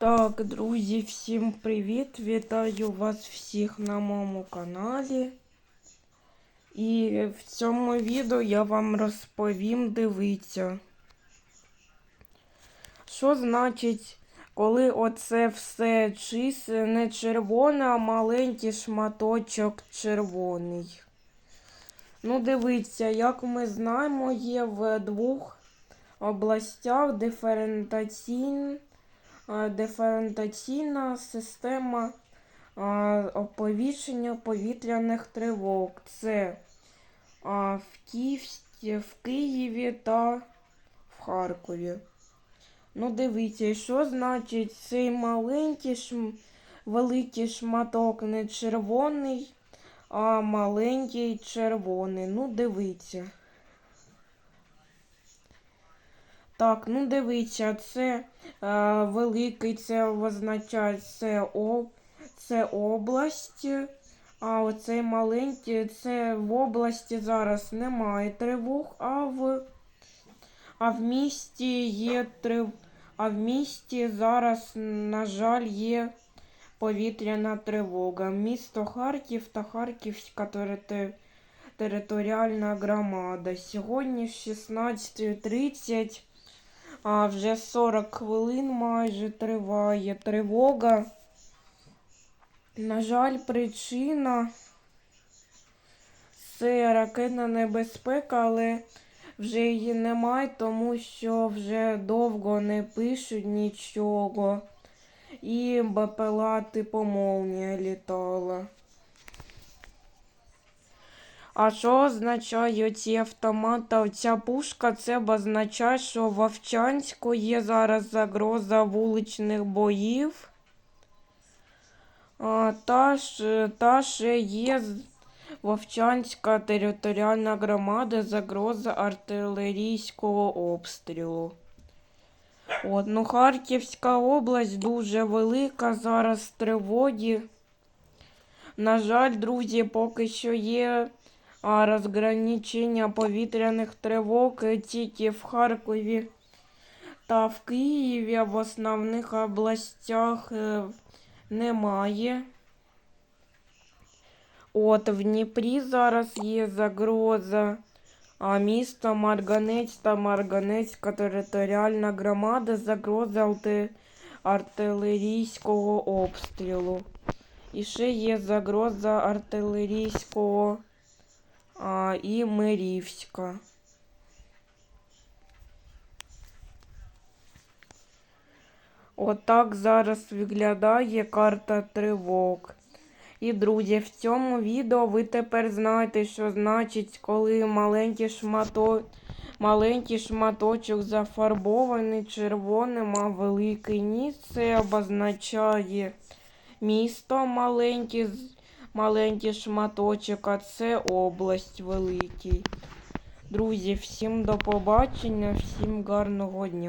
Так, друзі, всім привіт! Вітаю вас всіх на моєму каналі. І в цьому відео я вам розповім дивіться. Що значить, коли оце все чисте, не червоне, а маленький шматочок червоний. Ну, дивіться, як ми знаємо, є в двох областях диференційні диференційна система оповіщення повітряних тривог. Це в, Київській, в Києві та в Харкові. Ну, дивіться, що значить цей маленький шм... великий шматок не червоний, а маленький червоний. Ну, дивіться. Так, ну дивіться, це е, великий, це означає це, о, це область. А оцей маленький, це в області зараз немає тривог, а в а в місті є трив... а в місті зараз, на жаль, є повітряна тривога. Місто Харків та Харківська територ... територіальна громада. Сьогодні в 16.30. А вже 40 хвилин майже триває тривога. На жаль, причина це ракетна небезпека, але вже її немає, тому що вже довго не пишуть нічого. І БПЛА типу молнія літала. А що означає ці автомати? Оця пушка це означає, що в Овчанську є зараз загроза вуличних боїв. Та, та ще є Вовчанська територіальна громада загроза артилерійського обстрілу. От, ну, Харківська область дуже велика, зараз тривоги. На жаль, друзі, поки що є розграничення повітряних тривог тільки в Харкові та в Києві, а в основних областях е, немає. От в Дніпрі зараз є загроза. А місто Марганець та Марганецька територіальна громада загроза артилерійського обстрілу. І ще є загроза артилерійського а, і Мирівська. Отак зараз виглядає карта тривог. І, друзі, в цьому відео ви тепер знаєте, що значить, коли маленький шматок, маленький шматочок зафарбований червоним, а великий ніс це обозначає місто маленький маленький шматочок, а це область великий. Друзі, всім до побачення, всім гарного дня.